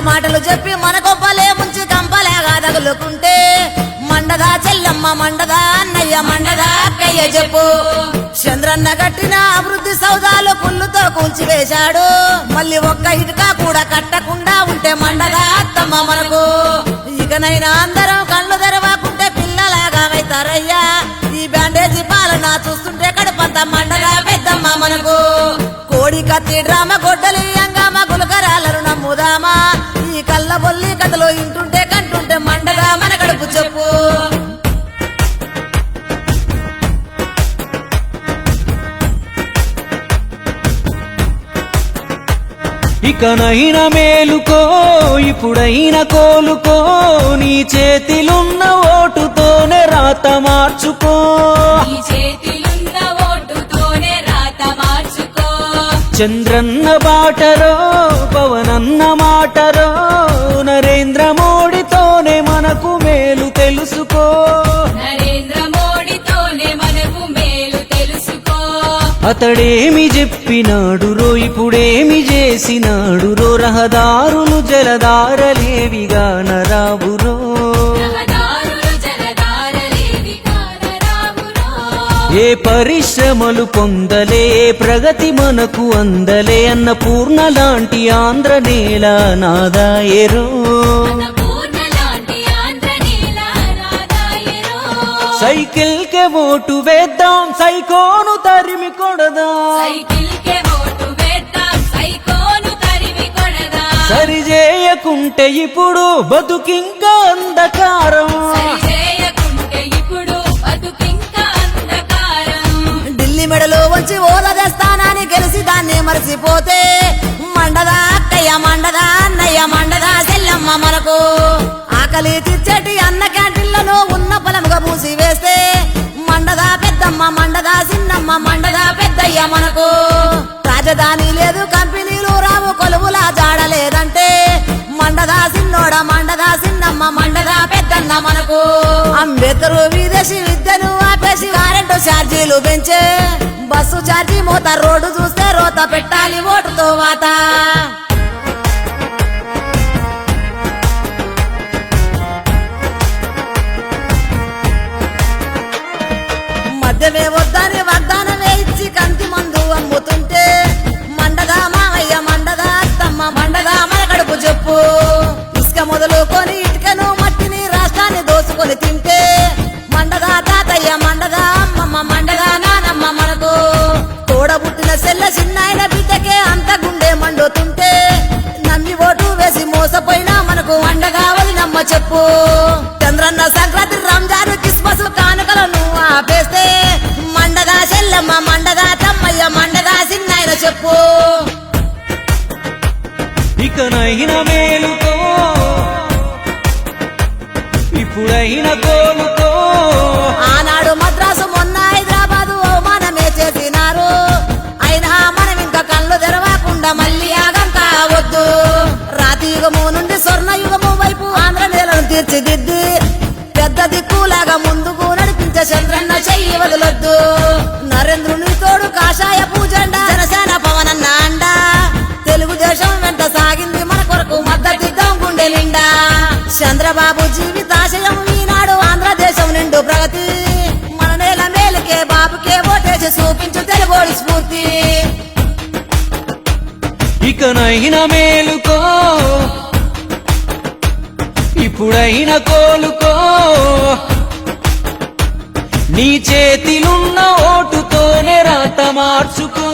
మాటలు చెప్పి మన గొప్పలే ముంచి కంపలేగా తగులుకుంటే మండగా చెల్లమ్మ మండగా అన్నయ్య మండగా అక్కయ్య చెప్పు. చంద్రన్న కట్టిన అభివృద్ధి సౌదాలు పుల్లుతో కూల్చివేశాడు మళ్ళీ ఒక్క ఇటుక కూడా కట్టకుండా ఉంటే మండగా అత్తమ్మ మనకు. ఇకనైనా అందరం కళ్ళు తెరవకుంటే పిల్లలాగా అవుతారయ్యా. ఈ బ్యాండేజీ పాలన చూస్తుంటే కడుపంత మండగా పెద్దమ్మ మనకు. కోడి కత్తి డ్రామ గొడ్డలి అంగామ గులకరాలను నమ్ముదామా? ఈ కళ్ళ బొల్లి కథలో ఇంటుంటే కంటుంటే మండగా మన కడుపు చెప్పు. ఇకనైనా మేలుకో ఇప్పుడైనా కోలుకో నీ చేతిలున్న ఓటుతోనే రాత మార్చుకో. చంద్రన్న బాటరో పవనన్న మాటరో నరేంద్ర మోడీతోనే మనకు మేలు తెలుసుకో. నరేంద్ర మోడీతోనే మనకు మేలు తెలుసుకో. అతడేమి చెప్పినాడు రో ఇప్పుడేమి చేసినాడు రో రహదారులు జలదారలేవిగా నరావురో ఏ పరిశ్రమలు పొందలే ఏ ప్రగతి మనకు అందలే అన్న పూర్ణ లాంటి ఆంధ్ర నేల నాదాయరో సైకిల్ కే ఓటు వేద్దాం సైకోను తరిమి కొడదాం. సైకిల్ కే ఓటు వేద్దాం సైకోను తరిమి కొడదాం. సరి చేయకుంటే ఇప్పుడు బతుకింకా అంధకారం. మెడలో వచ్చి ఓల గెలిసి గెలిచి దాన్ని మరిచిపోతే మండదా అక్కయ్య మండదా అన్నయ్య మండదా చెల్లమ్మ మనకు. ఆకలి తీర్చేటి అన్న క్యాంటీన్లను ఉన్న పొలముగా మూసి వేస్తే మండదా పెద్దమ్మ మండదా చిన్నమ్మ మండదా పెద్దయ్య మనకు. రాజధాని లేదు కంపెనీలు రావు కొలువులా జాడలేదంటే మండదా సిన్నోడ మండదా సిన్నమ్మ మండదా పెద్దన్న మనకు. అంబేద్కరు ఛార్జీలు పెంచే. బస్సు ఛార్జీ మూత రోడ్డు చూస్తే రోత పెట్టాలి ఓటుతో వాత. మధ్యమే వద్దని చిన్నాయన బిడ్డకే అంత గుండె మండుతుంటే నమ్మి ఓటు వేసి మోసపోయినా మనకు అండగా నమ్మ చెప్పు. చంద్రన్న సంక్రాంతి రంజాన్ క్రిస్మస్ కానుకలను ఆపేస్తే మండగా చెల్లమ్మ మండగా తమ్మయ్య మండగా చిన్నాయన చెప్పు. ఇకనైనా మేలుకో ఇప్పుడైనా చంద్రబాబు ఈనాడు ఆంధ్రదేశం నిండు ప్రగతి. మన నేల మేలుకే బాబుకే ఓటేసి చూపించు తెలుగోడి స్ఫూర్తి. ఇకనైనా మేలుకో ఇప్పుడైనా కోలుకో. నీ చేతిలున్న ఓటుతోనే రాత మార్చుకో.